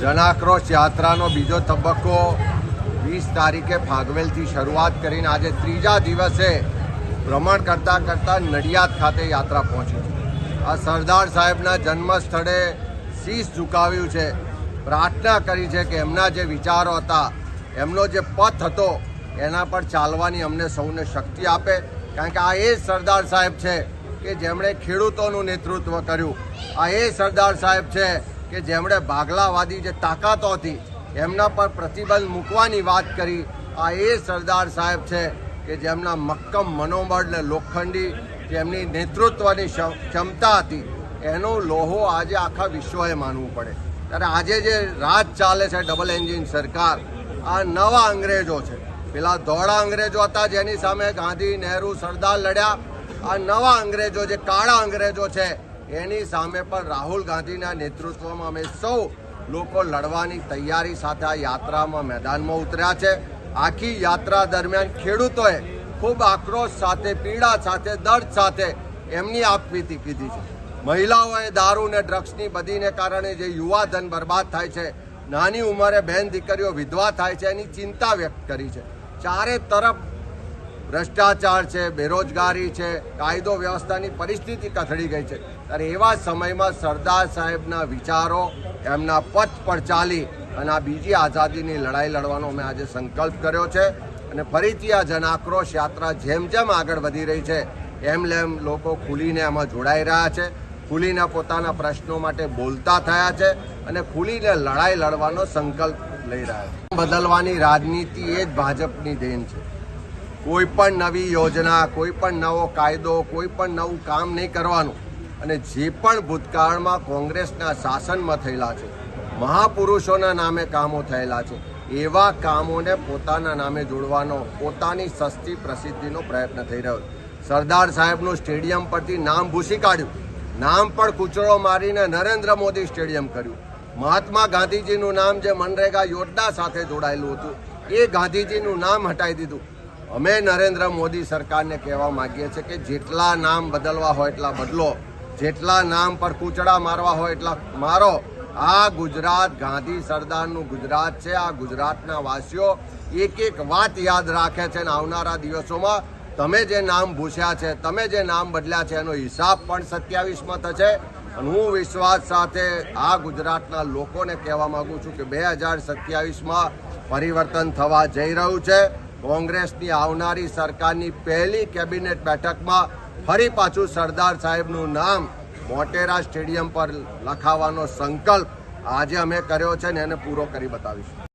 જનાક્રોશ યાત્રાનો બીજો તબક્કો વીસ તારીખે ફાગવેલથી શરૂઆત કરીને આજે ત્રીજા દિવસે ભ્રમણ કરતાં કરતાં નડિયાદ ખાતે યાત્રા પહોંચી આ સરદાર સાહેબના જન્મ સ્થળે શીશ ઝુકાવ્યું છે. પ્રાર્થના કરી છે કે એમના જે વિચારો હતા, એમનો જે પથ હતો, એના પર ચાલવાની અમને સૌને શક્તિ આપે. કારણ કે આ એ સરદાર સાહેબ છે કે જેમણે ખેડૂતોનું નેતૃત્વ કર્યું. આ એ સરદાર સાહેબ છે કે જેમણે ભાગલાવાદી જે તાકાતો હતી, એમના પર પ્રતિબંધ મૂકવાની વાત કરી. આ એ સરદાર સાહેબ છે કે જેમના મક્કમ મનોબળ ને લોખંડી જેમની નેતૃત્વની ક્ષમતા હતી, એનો લોહો આજે આખા વિશ્વએ માનવું પડે. ત્યારે આજે જે રાજ ચાલે છે ડબલ એન્જિન સરકાર, આ નવા અંગ્રેજો છે. પેલા ધોળા અંગ્રેજો હતા જેની સામે ગાંધી, નહેરુ, સરદાર લડ્યા. આ નવા અંગ્રેજો જે કાળા અંગ્રેજો છે એની સામે પણ રાહુલ ગાંધીના નેતૃત્વમાં અમે સૌ લોકો લડવાની તૈયારી સાથે આ યાત્રામાં મેદાનમાં ઉતર્યા છે. આખી યાત્રા દરમિયાન ખેડૂતોએ ખૂબ આક્રોશ સાથે, પીડા સાથે, દર્દ સાથે એમની આપવીતી કીધી છે. મહિલાઓએ દારૂ ને ડ્રગ્સની બધીને કારણે જે યુવા ધન બરબાદ થાય છે, નાની ઉંમરે બહેન દીકરીઓ વિધવા થાય છે, એની ચિંતા વ્યક્ત કરી છે. ચારે તરફ ભ્રષ્ટાચાર છે, બેરોજગારી છે, કાયદો વ્યવસ્થાની પરિસ્થિતિ કથળી ગઈ છે. ત્યારે એવા સમયમાં સરદાર સાહેબના વિચારો એમના પથ પર ચાલી અને આ બીજી આઝાદીની લડાઈ લડવાનો અમે આજે સંકલ્પ કર્યો છે. અને ફરીથી આ જનાક્રોશ યાત્રા જેમ જેમ આગળ વધી રહી છે, એમ લેમ લોકો ખુલીને એમાં જોડાઈ રહ્યા છે. ખુલીને પોતાના પ્રશ્નો માટે બોલતા થયા છે અને ખુલીને લડાઈ લડવાનો સંકલ્પ લઈ રહ્યા છે. બદલવાની રાજનીતિ એ જ ભાજપની દેન છે. કોઈ પણ નવી યોજના, કોઈ પણ નવો કાયદો, કોઈ પણ નવું કામ નહીં કરવાનું. અને જે પણ ભૂતકાળમાં કોંગ્રેસના શાસનમાં થયેલા છે, મહાપુરુષોના નામે કામો થયેલા છે, એવા કામોને પોતાના નામે જોડવાનો પોતાની સસ્તી પ્રસિદ્ધિનો પ્રયત્ન થઈ રહ્યો સરદાર સાહેબનું સ્ટેડિયમ પરથી નામ ભૂસી કાઢ્યું. નામ પણ કૂચરો મારીને નરેન્દ્ર મોદી સ્ટેડિયમ કર્યું. મહાત્મા ગાંધીજીનું નામ જે મનરેગા યોજના સાથે જોડાયેલું હતું, એ ગાંધીજીનું નામ હટાવી દીધું. અમે નરેન્દ્ર મોદી સરકારને કહેવા માંગીએ છીએ કે જેટલા નામ બદલવા હોય એટલા બદલો, જેટલા નામ પર કૂચડા મારવા હોય એટલા મારો. આ ગુજરાત ગાંધી સરદારનું ગુજરાત છે, આ ગુજરાતના વાસીઓ એક એક વાત યાદ રાખે છે અને આવનારા દિવસોમાં તમે જે નામ ભૂસ્યા છે, તમે જે નામ બદલ્યા છે, એનો હિસાબ પણ સત્યાવીસમાં થશે. અને હું વિશ્વાસ સાથે આ ગુજરાતના લોકોને કહેવા માંગુ છું કે બે હજાર સત્યાવીસમાં પરિવર્તન થવા જઈ રહ્યું છે. કોંગ્રેસની આવનારી સરકારની પહેલી કેબિનેટ બેઠકમાં ફરી પાછું સરદાર સાહેબનું નામ મોટેરા સ્ટેડિયમ પર લખાવવાનો સંકલ્પ આજે અમે કર્યો છે ને એને પૂરો કરી બતાવીશું.